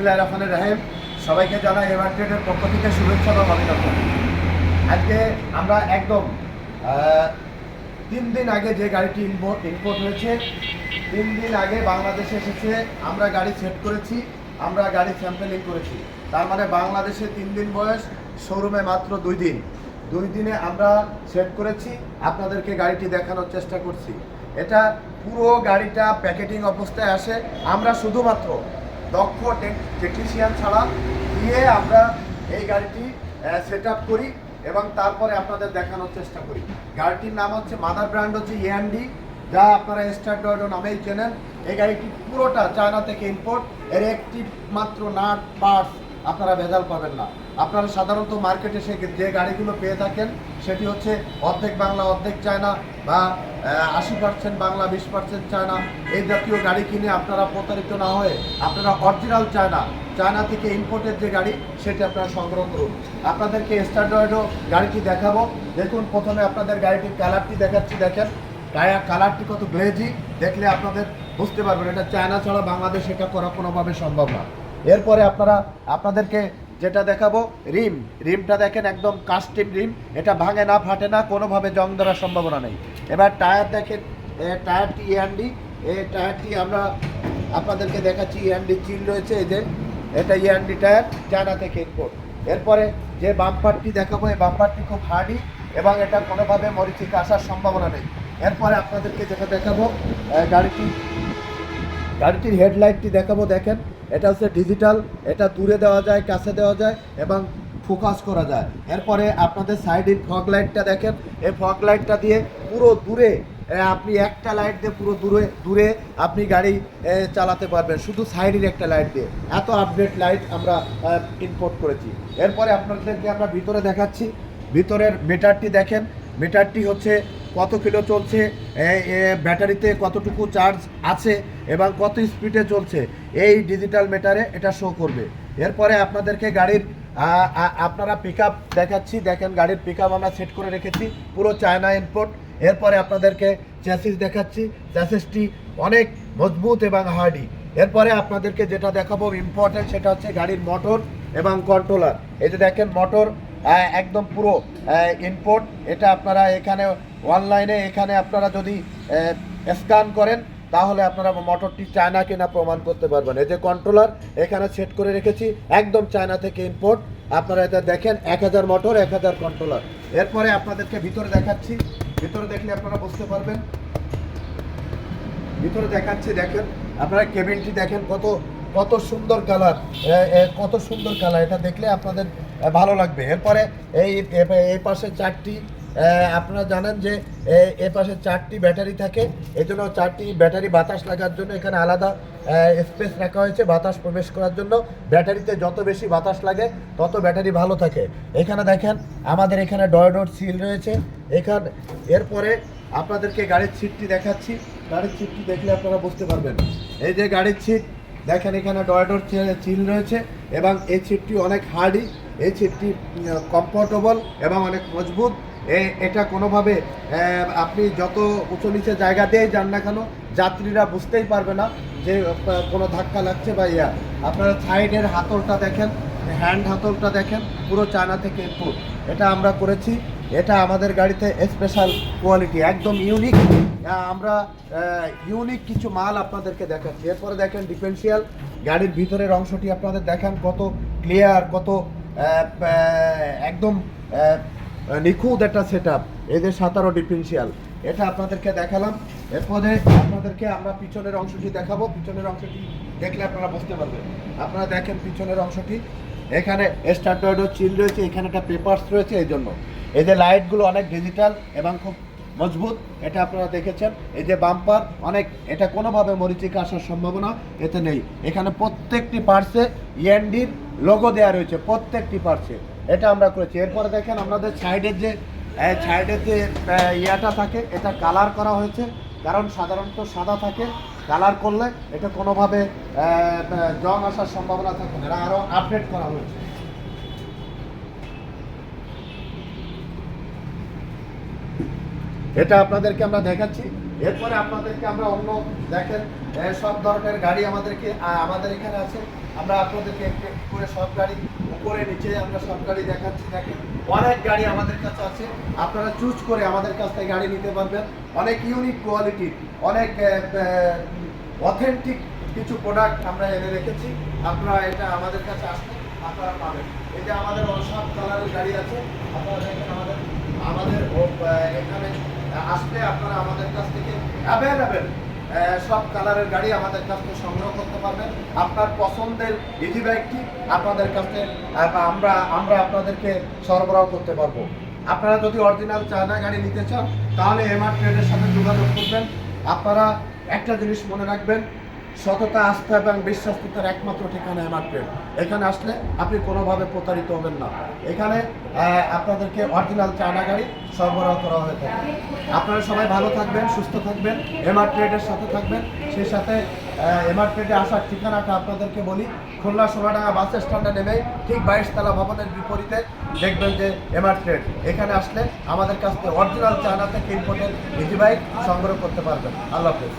বিসমিল্লাহ রহমানের রাহেম। সবাইকে জানাই এভার ট্রেডের পক্ষ থেকে শুভেচ্ছা এবং অভিনন্দন। আজকে আমরা একদম তিন দিন আগে যে গাড়িটি ইম্পোর্ট ইম্পোর্ট হয়েছে, তিন দিন আগে বাংলাদেশে এসেছে, আমরা গাড়ি সেট করেছি, আমরা গাড়ি স্যাম্পেলিং করেছি। তার মানে বাংলাদেশে তিন দিন বয়স শোরুমে মাত্র দুই দিন। দুই দিনে আমরা সেট করেছি, আপনাদেরকে গাড়িটি দেখানোর চেষ্টা করছি। এটা পুরো গাড়িটা প্যাকেটিং অবস্থায় আসে, আমরা শুধুমাত্র দক্ষ টেকনিশিয়ান ছাড়া দিয়ে আমরা এই গাড়িটি সেট করি এবং তারপরে আপনাদের দেখানোর চেষ্টা করি। গাড়িটির নাম হচ্ছে মাদার ব্র্যান্ড হচ্ছে ইয়ান্ডি যা আপনারা স্টার্ট নামেই চেনেন। এই গাড়িটি পুরোটা চায়না থেকে ইম্পোর্ট এর একটি মাত্র নাট পার্টস আপনারা ভেজাল পাবেন না। আপনারা সাধারণত মার্কেটে সে যে গাড়িগুলো পেয়ে থাকেন, সেটি হচ্ছে অর্ধেক বাংলা, অর্ধেক চায়না বা আশি পার্সেন্ট বাংলা, বিশ পার্সেন্ট চায়না। এই জাতীয় গাড়ি কিনে আপনারা প্রতারিত না হয়ে আপনারা অরিজিনাল চায়না চায়না থেকে ইম্পোর্টের যে গাড়ি, সেটি আপনারা সংগ্রহ করুন। আপনাদেরকে স্ট্যান্ডার্ডও গাড়িটি দেখাবো। দেখুন, প্রথমে আপনাদের গাড়িটির কালারটি দেখাচ্ছি, দেখেন। টায়ার কালারটি কত গ্লেজি দেখলে আপনাদের বুঝতে পারবেন। এটা চায়না ছাড়া বাংলাদেশ এটা করা কোনোভাবে সম্ভব না। এরপরে আপনারা, আপনাদেরকে যেটা দেখাবো, রিম। রিমটা দেখেন একদম কাস্টিম রিম। এটা ভাঙে না, ফাটে না, কোনোভাবে জং ধরার সম্ভাবনা নেই। এবার টায়ার দেখেন, এ টায়ারটি ইয়ান্ডি এই টায়ারটি আমরা আপনাদেরকে দেখাচ্ছি ইয়ান্ডি চিল রয়েছে, এই যে, এটা ইয়ান্ডি টায়ার চায়না থেকে ইম্পোর্ট এরপরে যে বাম্পারটি দেখাবো, এই বাম্পারটি খুব হার্ডি এবং এটা কোনোভাবে মরিচিকা আসার সম্ভাবনা নেই। এরপরে আপনাদেরকে যেটা দেখাবো গাড়িটি, গাড়িটির হেডলাইটটি দেখাবো, দেখেন। এটা হচ্ছে ডিজিটাল এটা দূরে দেওয়া যায়, কাছে দেওয়া যায় এবং ফোকাস করা যায়। এরপরে আপনাদের সাইডের ফগ লাইটটা দেখেন। এই ফগ লাইটটা দিয়ে পুরো দূরে আপনি একটা লাইট দিয়ে পুরো দূরে দূরে আপনি গাড়ি চালাতে পারবেন। শুধু সাইডের একটা লাইট দিয়ে। এত আপডেট লাইট আমরা ইম্পোর্ট করেছি। এরপরে আপনাদেরকে আমরা ভিতরে দেখাচ্ছি। ভিতরের মিটারটি দেখেন। মিটারটি হচ্ছে কত কিলো চলছে ব্যাটারিতে কতটুকু চার্জ আছে এবং কত স্পিডে চলছে, এই ডিজিটাল মিটারে এটা শো করবে। এরপরে আপনাদেরকে গাড়ির আপনারা পিক দেখাচ্ছি, দেখেন গাড়ির পিক আমরা সেট করে রেখেছি, পুরো চায়না ইম্পোর্ট এরপরে আপনাদেরকে চ্যাসিস দেখাচ্ছি চ্যাসিসটি অনেক মজবুত এবং হার্ডি এরপরে আপনাদেরকে যেটা দেখাবো ইম্পর্টেন্ট সেটা হচ্ছে গাড়ির মোটর এবং কন্ট্রোলার এই যে দেখেন মোটর একদম পুরো ইনপোর্ট এটা আপনারা এখানে অনলাইনে এখানে আপনারা যদি স্ক্যান করেন, তাহলে আপনারা মোটরটি চায়না কিনা প্রমাণ করতে পারবেন। এই যে কন্ট্রোলার এখানে সেট করে রেখেছি, একদম চায়না থেকে ইম্পোর্ট আপনারা এটা দেখেন, এক হাজার মোটর এক হাজার কন্ট্রোলার এরপরে আপনাদেরকে ভিতরে দেখাচ্ছি। ভিতরে দেখলে আপনারা বুঝতে পারবেন। ভিতরে দেখাচ্ছি, দেখেন। আপনারা কেবিনটি দেখেন, কত কত সুন্দর কালার কত সুন্দর কালার এটা দেখলে আপনাদের ভালো লাগবে। এরপরে এই এই পাশে চারটি আপনারা জানেন যে, এ- পাশে চারটি ব্যাটারি থাকে। এই জন্য চারটি ব্যাটারি বাতাস লাগার জন্য এখানে আলাদা স্পেস রাখা হয়েছে বাতাস প্রবেশ করার জন্য। ব্যাটারিতে যত বেশি বাতাস লাগে, তত ব্যাটারি ভালো থাকে। এখানে দেখেন, আমাদের এখানে ডয় ডট সিল রয়েছে। এখান, এরপরে আপনাদেরকে গাড়ির সিটটি দেখাচ্ছি। গাড়ির সিটটি দেখলে আপনারা বুঝতে পারবেন। এই যে গাড়ির সিট দেখেন এখানে ডয়ডোর চিল রয়েছে এবং এই সিটটি অনেক হার্ডি, এই সিটটি কমফোর্টেবল এবং অনেক মজবুত। এটা কোনোভাবে আপনি যত উঁচু নিচে জায়গা দিয়ে যান না কেন, যাত্রীরা বুঝতেই পারবে না যে কোনো ধাক্কা লাগছে বা ইয়া। আপনারা সাইডের হাতলটা দেখেন, হ্যান্ড হাতলটা দেখেন, পুরো চায়না থেকে ইম্পোর্ট এটা আমরা করেছি, এটা আমাদের গাড়িতে স্পেশাল কোয়ালিটি, একদম ইউনিক। আমরা ইউনিক কিছু মাল আপনাদেরকে দেখাচ্ছি। এরপরে দেখেন ডিফেন্সিয়াল গাড়ির ভিতরের অংশটি আপনাদের দেখেন, কত ক্লিয়ার, কত একদম নিখুঁত একটা সেট আপ যে সাতারো ডিফেন্সিয়াল এটা আপনাদেরকে দেখালাম। এরপরে আপনাদেরকে আমরা পিছনের অংশটি দেখাবো। পিছনের অংশটি দেখলে আপনারা বুঝতে পারবেন। আপনারা দেখেন পিছনের অংশটি। এখানে স্টার্টার্ডও চিল রয়েছে, এখানে একটা পেপার্স রয়েছে এই জন্য। এই যে লাইটগুলো অনেক ডিজিটাল এবং খুব মজবুত, এটা আপনারা দেখেছেন। এই যে বাম্পার অনেক, এটা কোনোভাবে মরিচিকা আসার সম্ভাবনা এতে নেই। এখানে প্রত্যেকটি পার্টসে ইএনডির লোগো দেওয়া রয়েছে, প্রত্যেকটি পার্টসে এটা আমরা করেছি। এরপরে দেখেন আমাদের সাইডের যে সাইডের যে ইয়াটা থাকে, এটা কালার করা হয়েছে। কারণ সাধারণত সাদা থাকে কালার করলে এটা কোনোভাবে জং আসার সম্ভাবনা থাকে না। আরও আপডেট করা হয়েছে। এটা আপনাদেরকে আমরা দেখাচ্ছি। এরপরে আপনাদেরকে আমরা অন্য, দেখেন সব ধরনের গাড়ি আমাদেরকে আমাদের এখানে আছে। আমরা আপনাদেরকে একটু করে সব গাড়ি উপরে নিচে আমরা সব গাড়ি দেখাচ্ছি, দেখেন। অনেক গাড়ি আমাদের কাছে আছে। আপনারা চুজ করে আমাদের কাছ থেকে গাড়ি নিতে পারবেন। অনেক ইউনিক কোয়ালিটি অনেক অথেন্টিক কিছু প্রোডাক্ট আমরা এনে রেখেছি। আপনারা এটা আমাদের কাছে আসলে আপনারা পাবেন। এই যে আমাদের সব কালারের গাড়ি আছে, আপনারা দেখেন আমাদের আমাদের এখানে আসলে আপনারা আমাদের কাছ থেকে অ্যাভেলেবেল সব কালারের গাড়ি আমাদের কাছ থেকে সংগ্রহ করতে পারবেন। আপনার পছন্দের ইজি বাইকটি আপনাদের কাছে আমরা আমরা আপনাদেরকে সরবরাহ করতে পারব। আপনারা যদি অরিজিনাল চায়না গাড়ি নিতে চান, তাহলে এমআর ট্রেডের সাথে যোগাযোগ করবেন। আপনারা একটা জিনিস মনে রাখবেন সততা, আস্থা এবং বিশ্বস্ততার একমাত্র ঠিকানা এমআর ট্রেড এখানে আসলে আপনি কোনোভাবে প্রতারিত হবেন না। এখানে আপনাদেরকে অরিজিনাল চায়না গাড়ি সরবরাহ করা হয়ে থাকে। আপনারা সবাই ভালো থাকবেন, সুস্থ থাকবেন এমআর ট্রেডের সাথে থাকবেন। সেই সাথে এমআর ট্রেডে আসার ঠিকানাটা আপনাদেরকে বলি। খুলনা সোনাডাঙ্গা বাস স্ট্যান্ডে নেমে ঠিক বাইশতলা ভবনের বিপরীতে দেখবেন যে এমআর ট্রেড এখানে আসলে আমাদের কাছ থেকে অরিজিনাল চায়না থেকে ইম্পোর্টের ইজি বাইক সংগ্রহ করতে পারবেন। আল্লাহ হাফেজ।